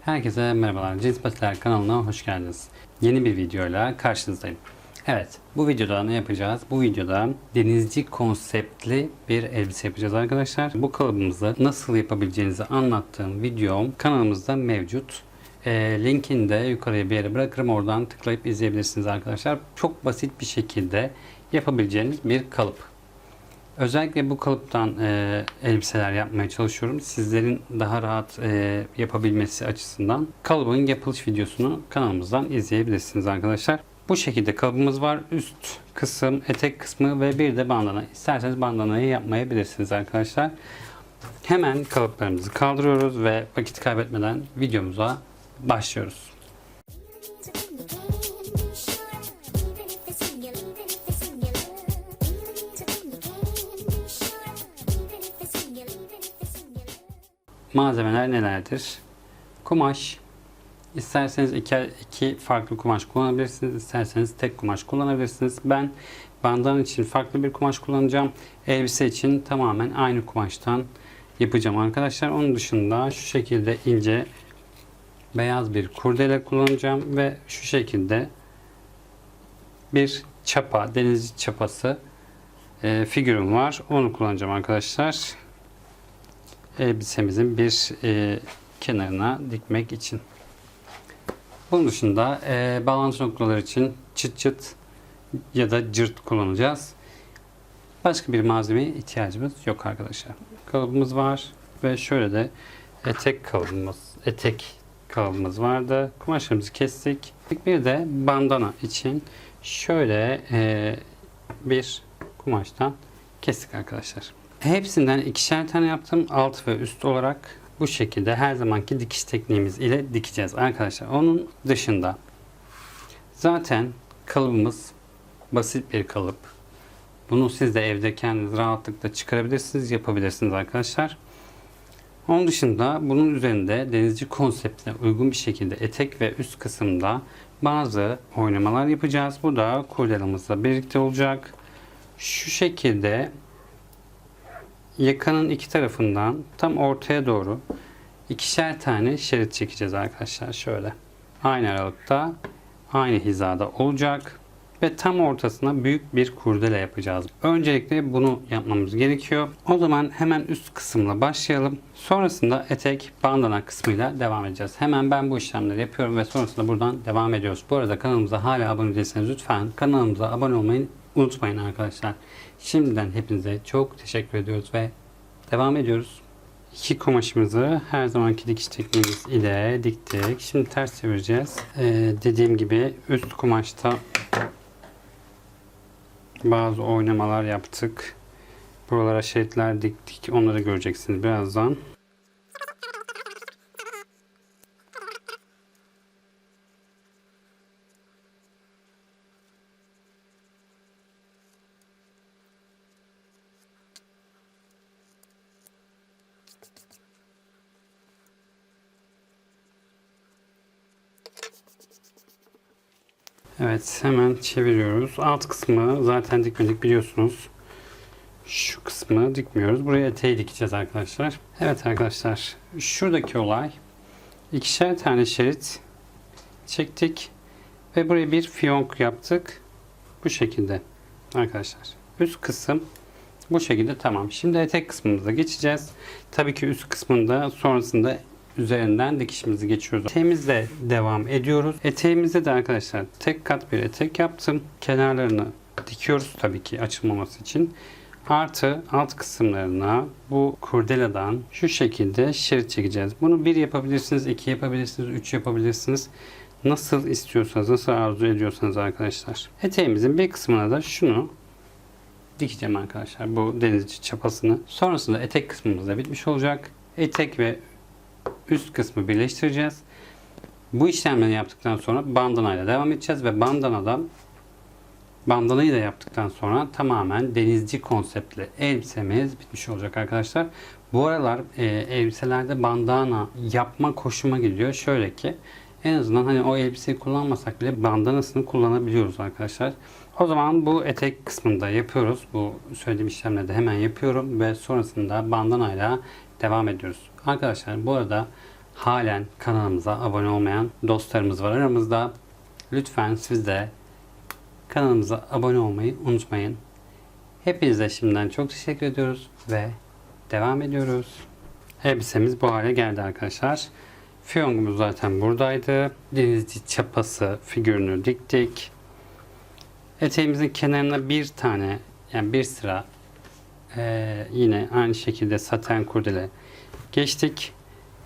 Herkese merhabalar. Cins Patiler kanalına hoş geldiniz. Yeni bir videoyla karşınızdayım. Evet, bu videoda ne yapacağız? Bu videoda denizci konseptli bir elbise yapacağız arkadaşlar. Bu kalıbımızı nasıl yapabileceğinizi anlattığım videom kanalımızda mevcut. E, linkini de yukarıya bir yere bırakırım. Oradan tıklayıp izleyebilirsiniz arkadaşlar. Çok basit bir şekilde yapabileceğiniz bir kalıp. Özellikle bu kalıptan e, elbiseler yapmaya çalışıyorum. Sizlerin daha rahat e, yapabilmesi açısından kalıbın yapılış videosunu kanalımızdan izleyebilirsiniz arkadaşlar. Bu şekilde kalıbımız var. Üst kısım, etek kısmı ve bir de bandana. İsterseniz bandanayı yapmayabilirsiniz arkadaşlar. Hemen kalıplarımızı kaldırıyoruz ve vakit kaybetmeden videomuza başlıyoruz. Malzemeler nelerdir? Kumaş. İsterseniz iki, iki farklı kumaş kullanabilirsiniz. isterseniz tek kumaş kullanabilirsiniz. Ben bandan için farklı bir kumaş kullanacağım. Elbise için tamamen aynı kumaştan yapacağım arkadaşlar. Onun dışında şu şekilde ince beyaz bir kurdele kullanacağım ve şu şekilde bir çapa, denizci çapası e, figürüm var. Onu kullanacağım arkadaşlar elbisemizin bir e, kenarına dikmek için. Bunun dışında e, bağlantı noktaları için çıt çıt ya da cırt kullanacağız. Başka bir malzemeye ihtiyacımız yok arkadaşlar. Kalıbımız var ve şöyle de etek kalıbımız, etek kalıbımız vardı. Kumaşlarımızı kestik. Bir de bandana için şöyle e, bir kumaştan kestik arkadaşlar. Hepsinden ikişer tane yaptım. Alt ve üst olarak bu şekilde her zamanki dikiş tekniğimiz ile dikeceğiz arkadaşlar. Onun dışında zaten kalıbımız basit bir kalıp. Bunu siz de evde kendiniz rahatlıkla çıkarabilirsiniz, yapabilirsiniz arkadaşlar. Onun dışında bunun üzerinde denizci konseptine uygun bir şekilde etek ve üst kısımda bazı oynamalar yapacağız. Bu da kurdelamızla birlikte olacak. Şu şekilde yakanın iki tarafından tam ortaya doğru ikişer tane şerit çekeceğiz arkadaşlar şöyle. Aynı aralıkta aynı hizada olacak ve tam ortasına büyük bir kurdele yapacağız. Öncelikle bunu yapmamız gerekiyor. O zaman hemen üst kısımla başlayalım. Sonrasında etek bandana kısmıyla devam edeceğiz. Hemen ben bu işlemleri yapıyorum ve sonrasında buradan devam ediyoruz. Bu arada kanalımıza hala abone değilseniz lütfen kanalımıza abone olmayı unutmayın arkadaşlar. Şimdiden hepinize çok teşekkür ediyoruz ve devam ediyoruz. İki kumaşımızı her zamanki dikiş tekniğimiz ile diktik. Şimdi ters çevireceğiz. Ee, dediğim gibi üst kumaşta bazı oynamalar yaptık. Buralara şeritler diktik. Onları göreceksiniz birazdan. Evet hemen çeviriyoruz. Alt kısmı zaten dikmedik biliyorsunuz. Şu kısmı dikmiyoruz. Buraya eteği dikeceğiz arkadaşlar. Evet arkadaşlar şuradaki olay ikişer tane şerit çektik ve buraya bir fiyonk yaptık. Bu şekilde arkadaşlar. Üst kısım bu şekilde tamam. Şimdi etek kısmımıza geçeceğiz. Tabii ki üst kısmında sonrasında üzerinden dikişimizi geçiyoruz. Eteğimizle devam ediyoruz. Eteğimizde de arkadaşlar tek kat bir etek yaptım. Kenarlarını dikiyoruz tabii ki açılmaması için. Artı alt kısımlarına bu kurdeladan şu şekilde şerit çekeceğiz. Bunu bir yapabilirsiniz, iki yapabilirsiniz, üç yapabilirsiniz. Nasıl istiyorsanız, nasıl arzu ediyorsanız arkadaşlar. Eteğimizin bir kısmına da şunu dikeceğim arkadaşlar. Bu denizci çapasını. Sonrasında etek kısmımız da bitmiş olacak. Etek ve üst kısmı birleştireceğiz. Bu işlemleri yaptıktan sonra bandanayla devam edeceğiz ve bandanadan bandanayı da yaptıktan sonra tamamen denizci konseptli elbisemiz bitmiş olacak arkadaşlar. Bu aralar e, elbiselerde bandana yapma koşuma gidiyor. Şöyle ki en azından hani o elbiseyi kullanmasak bile bandanasını kullanabiliyoruz arkadaşlar. O zaman bu etek kısmında yapıyoruz. Bu söylediğim işlemleri de hemen yapıyorum ve sonrasında bandanayla devam ediyoruz. Arkadaşlar bu arada halen kanalımıza abone olmayan dostlarımız var aramızda. Lütfen siz de kanalımıza abone olmayı unutmayın. Hepinize şimdiden çok teşekkür ediyoruz ve devam ediyoruz. Elbisemiz bu hale geldi arkadaşlar. Fiyongumuz zaten buradaydı. Denizci çapası figürünü diktik. Eteğimizin kenarına bir tane yani bir sıra eee, yine aynı şekilde saten kurdele geçtik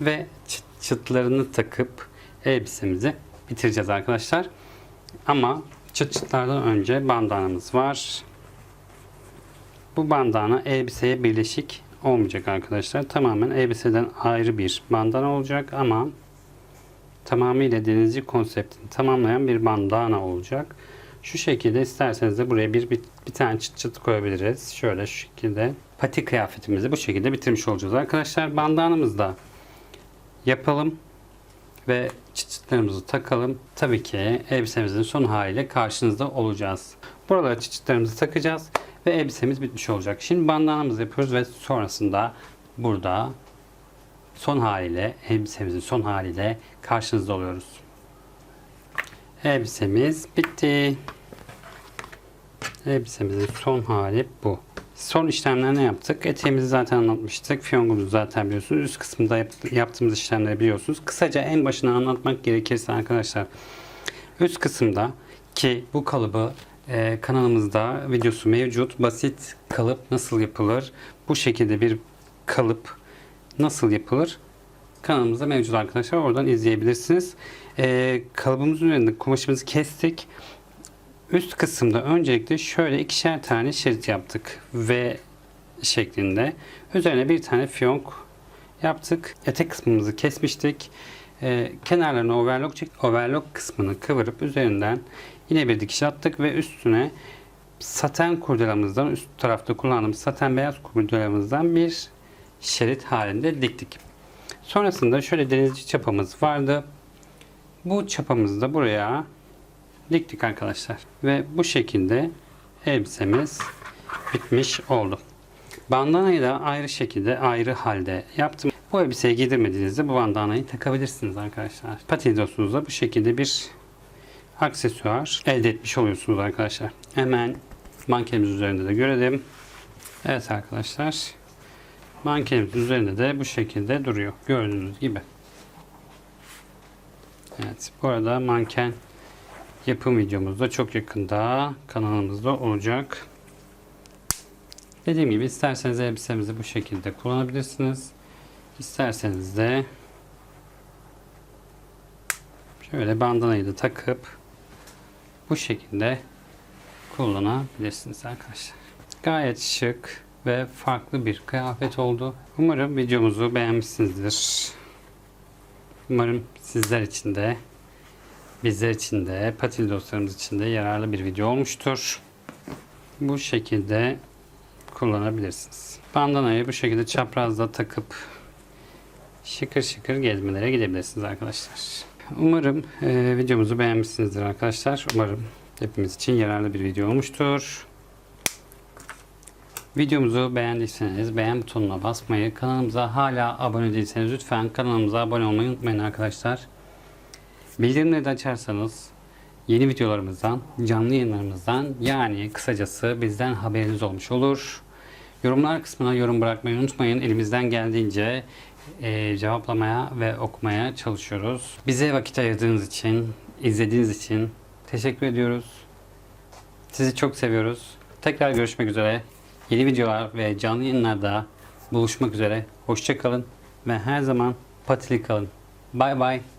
ve çıt çıtlarını takıp elbisemizi bitireceğiz arkadaşlar. Ama çıt çıtlardan önce bandanamız var. Bu bandana elbiseye birleşik olmayacak arkadaşlar. Tamamen elbiseden ayrı bir bandana olacak ama tamamıyla denizci konseptini tamamlayan bir bandana olacak. Şu şekilde isterseniz de buraya bir, bir, bir tane çıt çıt koyabiliriz. Şöyle şu şekilde pati kıyafetimizi bu şekilde bitirmiş olacağız arkadaşlar. Bandanamızı da yapalım ve çıt çıtlarımızı takalım. Tabii ki elbisemizin son haliyle karşınızda olacağız. Buralara çıt çıtlarımızı takacağız ve elbisemiz bitmiş olacak. Şimdi bandanamızı yapıyoruz ve sonrasında burada son haliyle elbisemizin son haliyle karşınızda oluyoruz. Elbisemiz bitti. Elbisemizin son hali bu. Son işlemler ne yaptık? Eteğimizi zaten anlatmıştık. Fiyongumuzu zaten biliyorsunuz. Üst kısmında yap- yaptığımız işlemleri biliyorsunuz. Kısaca en başına anlatmak gerekirse arkadaşlar. Üst kısımda ki bu kalıbı e, kanalımızda videosu mevcut. Basit kalıp nasıl yapılır? Bu şekilde bir kalıp nasıl yapılır? Kanalımızda mevcut arkadaşlar. Oradan izleyebilirsiniz. E, kalıbımızın üzerinde kumaşımızı kestik. Üst kısımda öncelikle şöyle ikişer tane şerit yaptık. V şeklinde. Üzerine bir tane fiyonk yaptık. Etek kısmımızı kesmiştik. Ee, kenarlarına overlock çek overlock kısmını kıvırıp üzerinden yine bir dikiş attık ve üstüne saten kurdelamızdan üst tarafta kullandığımız saten beyaz kurdelamızdan bir şerit halinde diktik. Sonrasında şöyle denizci çapamız vardı. Bu çapamızı da buraya diktik arkadaşlar. Ve bu şekilde elbisemiz bitmiş oldu. Bandanayı da ayrı şekilde ayrı halde yaptım. Bu elbiseyi giydirmediğinizde bu bandanayı takabilirsiniz arkadaşlar. Patildosunuzda bu şekilde bir aksesuar elde etmiş oluyorsunuz arkadaşlar. Hemen mankenimiz üzerinde de görelim. Evet arkadaşlar. Mankenimiz üzerinde de bu şekilde duruyor. Gördüğünüz gibi. Evet. Bu arada manken yapım videomuz da çok yakında kanalımızda olacak. Dediğim gibi isterseniz elbisemizi bu şekilde kullanabilirsiniz. İsterseniz de şöyle bandanayı da takıp bu şekilde kullanabilirsiniz arkadaşlar. Gayet şık ve farklı bir kıyafet oldu. Umarım videomuzu beğenmişsinizdir. Umarım sizler için de bizler için de patil dostlarımız için de yararlı bir video olmuştur. Bu şekilde kullanabilirsiniz. Bandanayı bu şekilde çaprazda takıp şıkır şıkır gezmelere gidebilirsiniz arkadaşlar. Umarım e, videomuzu beğenmişsinizdir arkadaşlar. Umarım hepimiz için yararlı bir video olmuştur. Videomuzu beğendiyseniz beğen butonuna basmayı, kanalımıza hala abone değilseniz lütfen kanalımıza abone olmayı unutmayın arkadaşlar. Bildirimleri de açarsanız yeni videolarımızdan, canlı yayınlarımızdan yani kısacası bizden haberiniz olmuş olur. Yorumlar kısmına yorum bırakmayı unutmayın. Elimizden geldiğince e, cevaplamaya ve okumaya çalışıyoruz. Bize vakit ayırdığınız için, izlediğiniz için teşekkür ediyoruz. Sizi çok seviyoruz. Tekrar görüşmek üzere. Yeni videolar ve canlı yayınlarda buluşmak üzere. Hoşçakalın ve her zaman patili kalın. Bye bye.